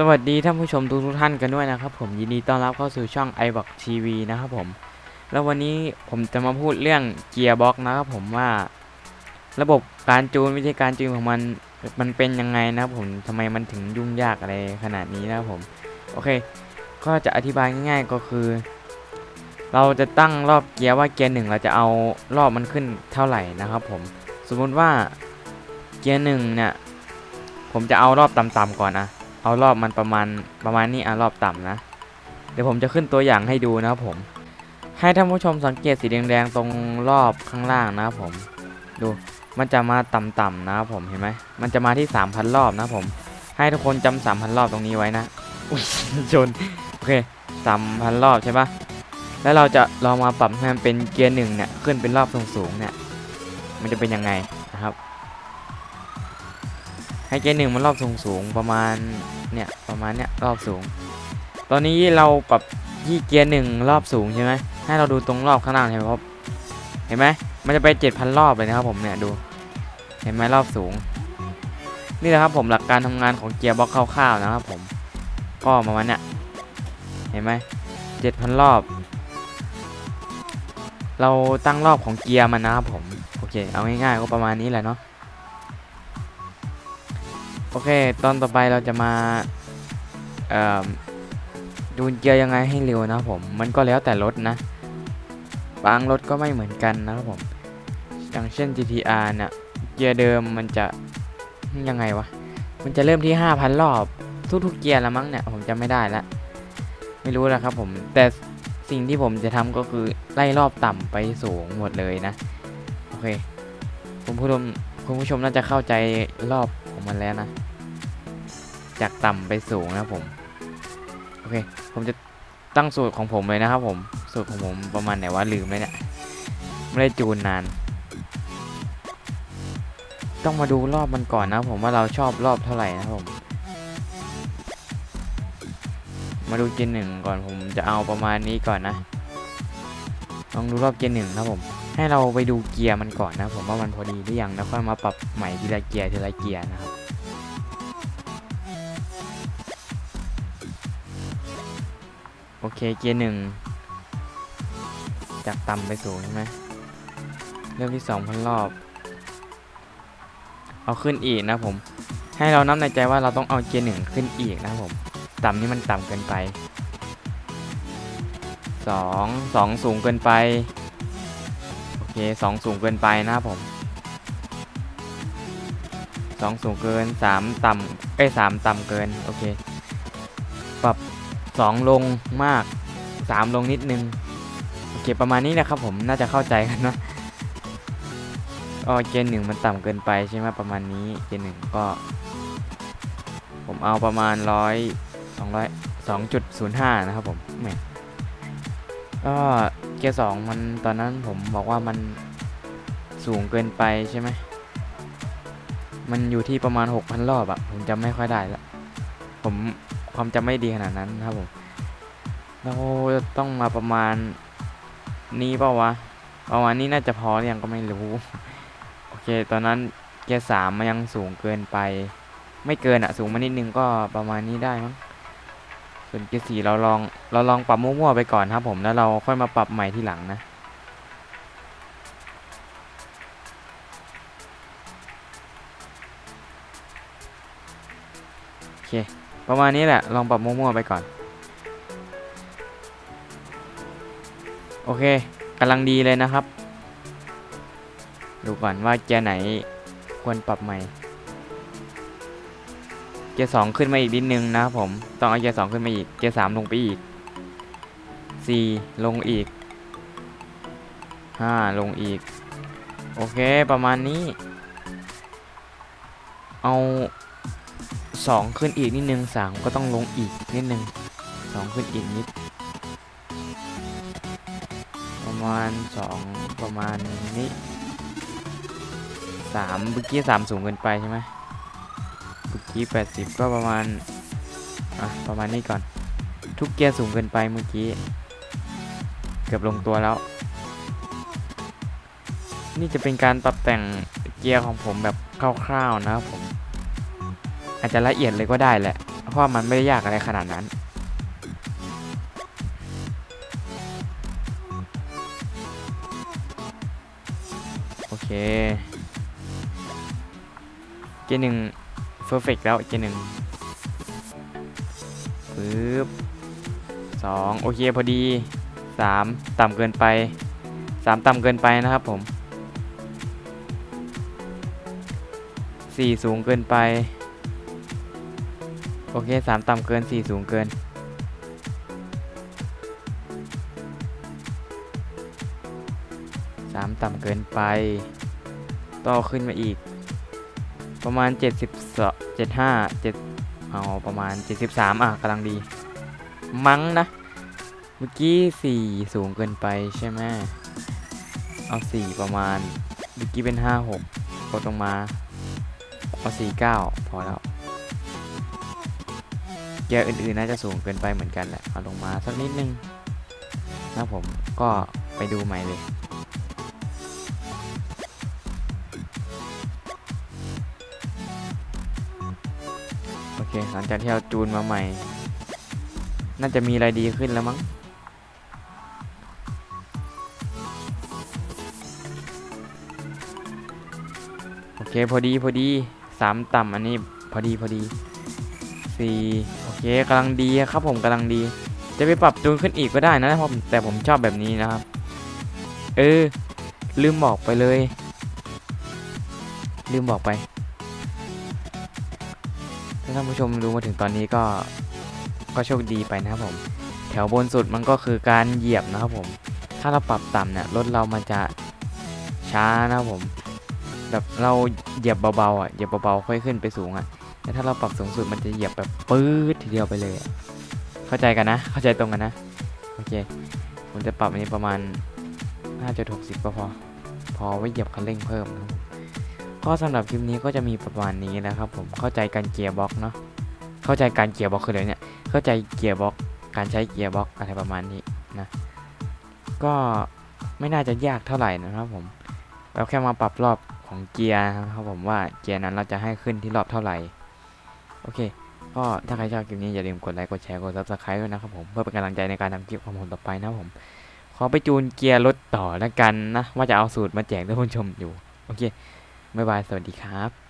สวัสดีท่านผู้ชมทุกทุกท่านกันด้วยนะครับผมยินดีต้อนรับเข้าสู่ช่อง i b o x TV นะครับผม แล้ววันนี้ผมจะมาพูดเรื่องเกียร์บ็อกนะครับผมว่า ระบบการจูนวิธีการจูนของมันมันเป็นยังไงนะครับผมทำไมมันถึงยุ่งยากอะไรขนาดนี้นะครับผมโอเค ก็จะอธิบายง่าย ๆก็คือ เราจะตั้งรอบเกียร์ว่าเกียร์หนึ่งเราจะเอารอบมันขึ้นเท่าไหร่นะครับผมสมมุติว่าเกียร์หนึ่งเนี่ยผมจะเอารอบต่ำๆก่อนนะ เอารอบมันประมาณประมาณนี้อะรอบต่ำนะ เดี๋ยวผมจะขึ้นตัวอย่างให้ดูนะครับผม ให้ท่านผู้ชมสังเกตสีแดงๆตรงรอบข้างล่างนะครับผม ดูมันจะมาต่ำๆนะครับผมเห็นไหมมันจะมาที่ 3,000 รอบนะครับผม ให้ทุกคนจำ3,000 รอบตรงนี้ไว้นะอุ้ยชนโอเค3,000 รอบใช่ปะแล้วเราจะลองมาปรับให้มันเป็นเกียร์หนึ่งเนี่ยขึ้นเป็นรอบสูงๆเนี่ยมันจะเป็นยังไง ให้เกียร์หนึ่งมันรอบสูงสูงประมาณเนี่ยประมาณเนี้ยรอบสูง ตอนนี้เราปรับที่เกียร์หนึ่งรอบสูงใช่ไหมให้เราดูตรงรอบข้างล่างเห็นไหมครับเห็นไหมมันจะไปเจ็ดพันรอบเลยนะครับผมเนี่ยดูเห็นไหมรอบสูง นี่แหละครับผมหลักการทำงานของเกียร์บล็อกคร่าวๆนะครับผมก็ประมาณเนี้ยเห็นไหมเจ็ดพันรอบ เราตั้งรอบของเกียร์มันนะครับผมโอเคเอาง่ายๆก็ประมาณนี้แหละเนาะ โอเค ตอนต่อไปเราจะมาดูนเกียร์ยังไงให้เร็วนะผม มันก็แล้วแต่รถนะ บางรถก็ไม่เหมือนกันนะครับผม อย่างเช่น GTR เนี่ย เกียร์เดิมมันจะยังไงวะ มันจะเริ่มที่ 5,000 รอบ ทุกๆเกียร์ละมั้งเนี่ย ผมจำไม่ได้ละ ไม่รู้แล้วครับผม แต่สิ่งที่ผมจะทำก็คือไล่รอบต่ำไปสูงหมดเลยนะ โอเคคุณผู้ชมคุณผู้ชมน่าจะเข้าใจรอบ ของมันแล้วนะ จากต่ำไปสูงนะครับผม โอเค ผมจะตั้งสูตรของผมเลยนะครับผม สูตรของผมประมาณไหนว่าลืมเลยเนี่ย ไม่ได้จูนนาน ต้องมาดูรอบมันก่อนนะผมว่าเราชอบรอบเท่าไหร่นะผม มาดูเกียร์หนึ่งก่อนผมจะเอาประมาณนี้ก่อนนะ ลองดูรอบเกียร์หนึ่งนะครับผม ให้เราไปดูเกียร์มันก่อนนะ ผมว่ามันพอดีหรือยังแล้วค่อยมาปรับใหม่ทีละเกียร์ทีละเกียร์นะครับโอเคเกียร์หนึ่งจากต่ำไปสูงใช่ไหมเริ่มที่สองพันรอบ เอาขึ้นอีกนะผม ให้เรานับในใจว่าเราต้องเอาเกียร์หนึ่งขึ้นอีกนะผม ต่ำนี่มันต่ำเกินไปสองสองสูงเกินไป สองสูงเกินไปนะครับผมสองสูงเกินสามต่ำเอ้สามต่ำเกิน โอเค ปรับสองลงมากสามลงนิดนึง โอเค ประมาณนี้นะครับผมน่าจะเข้าใจกันนอะก็เกณฑ์หนึ่งมันต่ำเกินไปใช่ไหมประมาณนี้เกณฑ์หนึ่งก็ ผมเอาประมาณร้อยสองร้อยสองจุดศูนย์ห้านะครับผมแหมก็ เกียร์สองมันตอนนั้นผมบอกว่ามันสูงเกินไปใช่ไหม มันอยู่ที่ประมาณ 6,000 รอบอะผมจำไม่ค่อยได้ละผมความจำไม่ดีขนาดนั้นนะครับผม เราต้องมาประมาณนี้เปล่าวะ ประมาณนี้น่าจะพอหรือยังก็ไม่รู้ โอเค ตอนนั้นเกียร์สามมันยังสูงเกินไป ไม่เกินอะสูงมานิดนึงก็ประมาณนี้ได้มั้ง ส่วนเกียร์สี่เราลองเราลองปรับมั่วๆไปก่อนครับผมแล้วเราค่อยมาปรับใหม่ทีหลังนะโอเคประมาณนี้แหละลองปรับมั่วๆไปก่อน โอเคกำลังดีเลยนะครับ ดูก่อนว่าเกียร์ไหนควรปรับใหม่ เกียร์สองขึ้นมาอีกนิดนึงนะครับผม ต้องเอาเกียร์สองขึ้นมาอีก เกียร์สามลงไปอีกสี่ลงอีกห้าลงอีก โอเคประมาณนี้ เอาสองขึ้นอีกนิดนึงสามก็ต้องลงอีกนิดนึงสองขึ้นอีกนิด ประมาณสองประมาณนี้สามเมื่อกี้สามสูงเกินไปใช่ไหม กี้แปดสิบก็ประมาณ อะ ประมาณนี้ก่อน ทุกเกียร์สูงเกินไปเมื่อกี้ เกือบลงตัวแล้ว นี่จะเป็นการปรับแต่งเกียร์ของผมแบบคร่าวๆนะครับผม อาจจะละเอียดเลยก็ได้แหละ เพราะมันไม่ได้ยากอะไรขนาดนั้นโอเคเกียร์หนึ่ง เพอร์เฟกแล้วเกหนึ่งปึ๊บสองโอเคพอดีสามต่ำเกินไปสามต่ำเกินไปนะครับผมสี่สูงเกินไป โอเคสามต่ำเกินสี่สูงเกินสามต่ำเกินไป ต่อขึ้นมาอีก ประมาณเจ็ดสิบเจ็ดห้าเจ็ดเอาประมาณเจ็ดสิบสามอะกำลังดี มั้งนะ เมื่อกี้สี่สูงเกินไปใช่ไหมเอาสี่ประมาณ เมื่อกี้เป็นห้าหกกดลงมา เอาสี่เก้าพอแล้วเกียร์อื่นๆน่าจะสูงเกินไปเหมือนกันแหละ เอาลงมาสักนิดนึงนะผมก็ไปดูใหม่เลย หลังจากที่เราจูนมาใหม่ น่าจะมีอะไรดีขึ้นแล้วมั้งโอเคพอดีพอดีสามต่ำอันนี้พอดีพอดีสี่โอเคกำลังดีครับผมกำลังดี จะไปปรับจูนขึ้นอีกก็ได้นะผมแต่ผมชอบแบบนี้นะครับ เออ ลืมบอกไปเลย ลืมบอกไป ท่านผู้ชมดูมาถึงตอนนี้ก็ก็โชคดีไปนะครับผม แถวบนสุดมันก็คือการเหยียบนะครับผม ถ้าเราปรับต่ำเนี่ยรถเรามันจะช้านะครับผม แบบเราเหยียบเบาๆอะเหยียบเบาๆค่อยขึ้นไปสูงอะแต่ถ้าเราปรับสูงสุดมันจะเหยียบแบบปื๊ดทีเดียวไปเลย เข้าใจกันนะ เข้าใจตรงกันนะโอเคผมจะปรับอันนี้ประมาณ5.60ก็พอ พอไว้เหยียบคันเร่งเพิ่มนะครับ ก็สำหรับคลิปนี้ก็จะมีประมาณนี้นะครับผมเข้าใจการเกียร์บล็อกเนาะเข้าใจการเกียร์บล็อกคืออะไรเนี่ยเข้าใจเกียร์บล็อกการใช้เกียร์บล็อกอะไรประมาณนี้นะก็ไม่น่าจะยากเท่าไหร่นะครับผมเราแค่มาปรับรอบของเกียร์นะครับผมว่าเกียร์นั้นเราจะให้ขึ้นที่รอบเท่าไหร่โอเคก็ถ้าใครชอบคลิปนี้อย่าลืมกดไลค์กดแชร์กด subscribe ด้วยนะครับผมเพื่อเป็นกำลังใจในการทำคลิปของผมต่อไปนะผมขอไปจูนเกียร์รถต่อแล้วกันนะว่าจะเอาสูตรมาแจกท่านผู้ชมอยู่โอเค บ๊ายบาย สวัสดีครับ